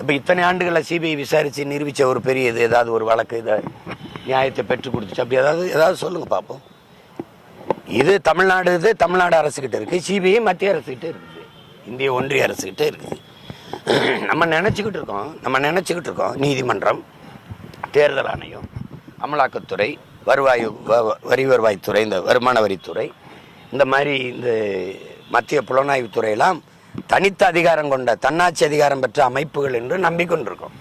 இப்போ இத்தனை ஆண்டுகளில் சிபிஐ விசாரித்து நிரூபித்த ஒரு பெரிய இது ஏதாவது ஒரு வழக்கு இதை நியாயத்தை பெற்றுக் கொடுத்துச்சு. அப்படி ஏதாவது ஏதாவது சொல்லுங்கள் பார்ப்போம் இது தமிழ்நாடு இது தமிழ்நாடு அரசுக்கிட்ட இருக்குது சிபிஐ மத்திய அரசுக்கிட்ட இருக்குது இந்திய ஒன்றிய அரசுக்கிட்ட இருக்குது. நம்ம நினச்சிக்கிட்டு இருக்கோம். நம்ம நினச்சிக்கிட்டு இருக்கோம். நீதிமன்றம் தேர்தல் ஆணையம் அமலாக்கத்துறை வருவாய் வ- வரி வருவாய்த்துறை இந்த வருமான வரித்துறை இந்த மாதிரி இந்த மத்திய புலனாய்வுத் துறையெல்லாம் தனித்த அதிகாரம் கொண்ட தன்னாட்சி அதிகாரம் பெற்ற அமைப்புகள் என்று நம்பிக்கொண்டிருக்கோம்.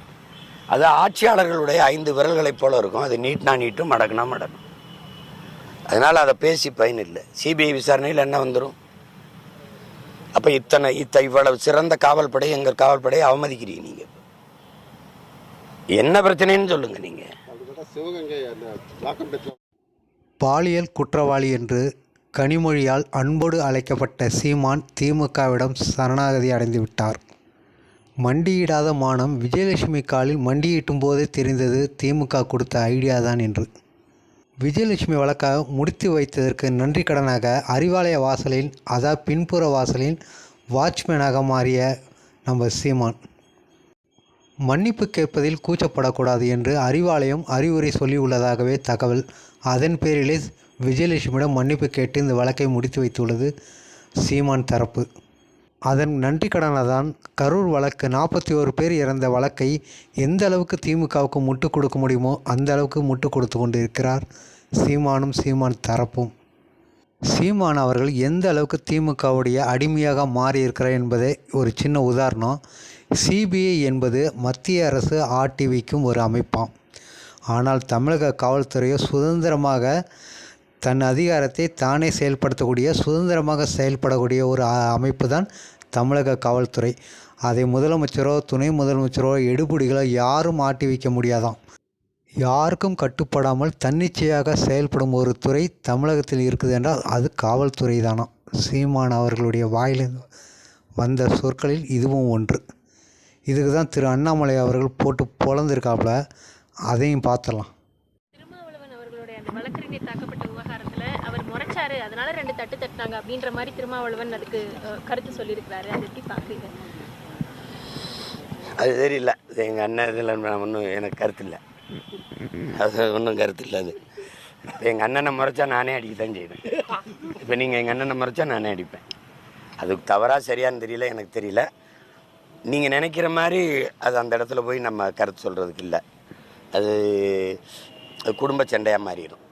அது ஆட்சியாளர்களுடைய ஐந்து விரல்களைப் போல இருக்கும். அது நீட்னா நீட்டும் மடக்குனா மடக்கும். அதனால் அதை பேசி பயன் இல்லை. சிபிஐ விசாரணையில் என்ன வந்துடும் அப்போ இத்தனை இத்த இவ்வளவு சிறந்த காவல்படை எங்கள் காவல்படையை அவமதிக்கிறீங்க நீங்கள் என்ன பிரச்சனைன்னு சொல்லுங்க நீங்கள் பாலியல் குற்றவாளி என்று கனிமொழியால் அன்போடு அழைக்கப்பட்ட சீமான் திமுகவிடம் சரணாகதி அடைந்து விட்டார். மண்டியிடாத மானம் விஜயலட்சுமி காலில் மண்டியிட்டும் போதே தெரிந்தது திமுக கொடுத்த ஐடியா தான் என்று. விஜயலட்சுமி வழக்காக முடித்து வைத்ததற்கு நன்றி கடனாக அறிவாலய வாசலில் அதா பின்புற வாசலில் வாட்ச்மேனாக மாறிய நம்ம சீமான். மன்னிப்பு கேட்பதில் கூச்சப்படக்கூடாது என்று அறிவாலயம் அறிவுரை சொல்லியுள்ளதாகவே தகவல். அதன் பேரிலே விஜயலட்சுமியிடம் மன்னிப்பு கேட்டு இந்த வழக்கை முடித்து வைத்துள்ளது சீமான் தரப்பு. அதன் நன்றி தான் கரூர் வழக்கு நாற்பத்தி ஒரு பேர் இறந்த வழக்கை எந்த அளவுக்கு திமுகவுக்கு முட்டு கொடுக்க முடியுமோ அந்த அளவுக்கு முட்டு கொடுத்து கொண்டிருக்கிறார் சீமானும் சீமான் தரப்பும். சீமான் அவர்கள் எந்த அளவுக்கு திமுகவுடைய அடிமையாக மாறியிருக்கிறார் என்பதே ஒரு சின்ன உதாரணம். சிபிஐ என்பது மத்திய அரசு ஆர்டிவிக்கும் ஒரு அமைப்பாம். ஆனால் தமிழக காவல்துறையோ சுதந்திரமாக தன் அதிகாரத்தை தானே செயல்படுத்தக்கூடிய சுதந்திரமாக செயல்படக்கூடிய ஒரு அமைப்பு தான் தமிழக காவல்துறை. அதை முதலமைச்சரோ துணை முதலமைச்சரோ எடுபடிகளோ யாரும் ஆட்டி வைக்க முடியாதாம். யாருக்கும் கட்டுப்படாமல் தன்னிச்சையாக செயல்படும் ஒரு துறை தமிழகத்தில் இருக்குது என்றால் அது காவல்துறை தானாம். சீமான் அவர்களுடைய வாயிலிருந்து வந்த சொற்களில் இதுவும் ஒன்று. இதுக்கு தான் திரு அண்ணாமலை அவர்கள் போட்டு பொழந்திருக்காப்புல அதையும் பார்த்துடலாம். திருமாவளவன் அவர்களுடைய அந்த வழக்கறிஞர் தாக்கப்பட்ட அவர் அதனால ரெண்டு தட்டு தட்டினாங்க அப்படின்ற மாதிரி திருமாவளவன் அதுக்கு கருத்து சொல்லியிருக்கிறாரு. அது எப்படி பார்க்குறீங்க? அது தெரியல எங்கள் அண்ணன் இதில் நான் ஒன்றும் எனக்கு கருத்து இல்லை. அது ஒன்றும் கருத்து இல்லை அது. எங்கள் அண்ணனை முறைச்சா நானே அடிக்க தான் செய்வேன். இப்போ நீங்கள் எங்கள் அண்ணனை முறைச்சா நானே அடிப்பேன். அதுக்கு தவறாக சரியான்னு தெரியல எனக்கு தெரியல. நீங்கள் நினைக்கிற மாதிரி அது அந்த இடத்துல போய் நம்ம கருத்து சொல்கிறதுக்கு இல்லை. அது குடும்ப சண்டையாக மாறிடும்.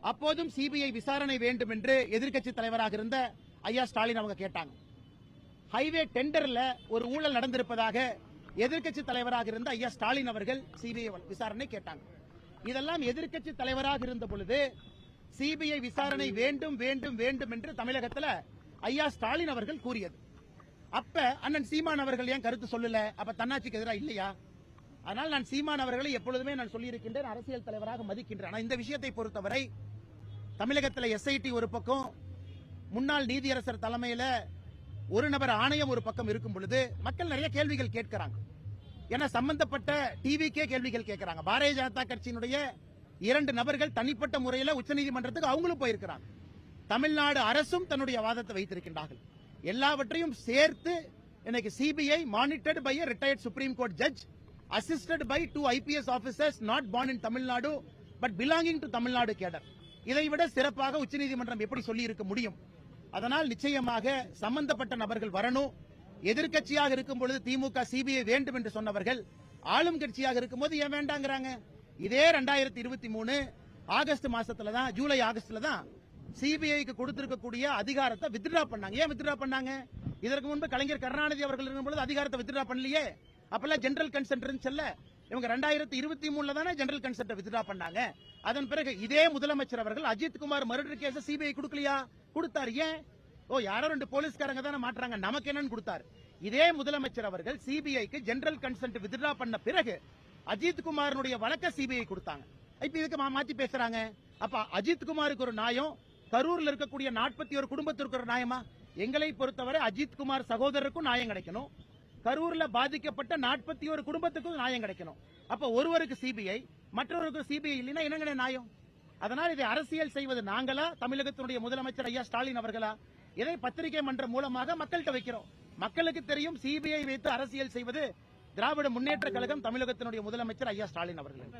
அப்போதும் சிபிஐ விசாரணை வேண்டும் என்று எதிர்க்கட்சி தலைவராக இருந்த ஐயா ஸ்டாலின் அவங்க கேட்டாங்க. ஹைவே டெண்டர்ல ஒரு ஊழல் நடந்திருப்பதாக எதிர்க்கட்சி தலைவராக இருந்த ஐயா ஸ்டாலின் அவர்கள் சிபிஐ விசாரணை கேட்டாங்க. இதெல்லாம் எதிர்க்கட்சி தலைவராக இருந்த பொழுது சிபிஐ விசாரணை வேண்டும் வேண்டும் வேண்டும் என்று தமிழகத்துல ஐயா ஸ்டாலின் அவர்கள் கூறியது. அப்ப அண்ணன் சீமான் அவர்கள் ஏன் கருத்து சொல்லல? அப்ப தன்னாட்சிக்கு எதிராக இல்லையா? அதனால் நான் சீமான் அவர்களை எப்பொழுதுமே நான் சொல்லியிருக்கின்றேன் அரசியல் தலைவராக மதிக்கின்றேன். ஆனா இந்த விஷயத்தை பொறுத்தவரை தமிழகத்தில் எஸ்ஐடி ஒரு பக்கம் முன்னாள் நீதியரசர் தலைமையில் ஒரு நபர் ஆணையம் ஒரு பக்கம் இருக்கும் பொழுது மக்கள் நிறைய கேள்விகள் கேட்கிறாங்க. ஏன்னா சம்பந்தப்பட்ட டிவிக்கே கேள்விகள் கேட்கிறாங்க. பாரதிய ஜனதா கட்சியினுடைய இரண்டு நபர்கள் தனிப்பட்ட முறையில் உச்சநீதிமன்றத்துக்கு அவங்களும் போயிருக்கிறாங்க. தமிழ்நாடு அரசும் தன்னுடைய வாதத்தை வைத்திருக்கின்றார்கள். எல்லாவற்றையும் சேர்த்து இன்னைக்கு CBI monitored by retired Supreme Court judge assisted by two IPS officers not born in Tamil Nadu but belonging to Tamil Nadu cadre இதை விட சிறப்பாக உச்சநீதிமன்றம் எப்படி சொல்லி இருக்க முடியும்? அதனால் நிச்சயமாக சம்பந்தப்பட்ட நபர்கள் வரணும். எதிர்க்கட்சியாக இருக்கும் பொழுது திமுக சிபிஐ வேண்டும் என்று சொன்னவர்கள் ஆளும் கட்சியாக இருக்கும்போது ஏன் வேண்டாங்கிறாங்க? இதே ரெண்டாயிரத்தி இருபத்தி மூணு ஆகஸ்ட் மாசத்துல தான் ஜூலை ஆகஸ்ட்ல தான் சிபிஐக்கு கொடுத்திருக்கக்கூடிய அதிகாரத்தை வித்ட்ரா பண்ணாங்க. ஏன் வித்ட்ரா பண்ணாங்க? இதற்கு முன்பு கலைஞர் கருணாநிதி அவர்கள் இருக்கும் பொழுது அதிகாரத்தை வித்ட்ரா பண்ணலையே. அப்பெல்லாம் ஜெனரல் கன்சென்ட் இருந்துச்சு இவங்க ரெண்டாயிரத்தி இருபத்தி மூணுல தானே ஜெனரல் கன்சென்ட் வித்ட்ரா பண்ணாங்க. அதன் பிறகு இதே முதலமைச்சர் அவர்கள் Ajith Kumar murder case CBI கொடுக்கலையா? கொடுத்தாரு. ஏன்? ஓ யாரோ ரெண்டு போலீஸ்காரங்க தானே மாட்டுறாங்க. நமக்கு என்னன்னு கொடுத்தாரு. இதே முதலமைச்சர் அவர்கள் சிபிஐக்கு ஜெனரல் கன்சென்ட் வித்ட்ரா பண்ண பிறகு அஜித் குமாரனுடைய வழக்க சிபிஐ கொடுத்தாங்க. இப்ப இதுக்கு மா- மாத்தி பேசுறாங்க. அப்ப அஜித் குமாருக்கு ஒரு நியாயம் கரூர்ல இருக்கக்கூடிய நாற்பத்தி ஒரு குடும்பத்திற்கு ஒரு நியாயமா? எங்களை பொறுத்தவரை அஜித் குமார் சகோதரருக்கும் நியாயம் கிடைக்கணும். கரூர்ல பாதிக்கப்பட்ட நாற்பத்தி ஒரு குடும்பத்துக்கும் நியாயம் கிடைக்கணும். அப்ப ஒருவருக்கு சிபிஐ மற்றொருக்கு சிபிஐ இல்லைன்னா என்னங்க நியாயம்? அதனால் இதை அரசியல் செய்வது நாங்களா? தமிழகத்தினுடைய முதலமைச்சர் ஐயா ஸ்டாலின் அவர்களா? இதை பத்திரிகை மன்றம் மூலமாக மக்கள்கிட்ட வைக்கிறோம். மக்களுக்கு தெரியும் சிபிஐ வைத்து அரசியல் செய்வது திராவிட முன்னேற்ற கழகம் தமிழகத்தினுடைய முதலமைச்சர் ஐயா ஸ்டாலின் அவர்கள்.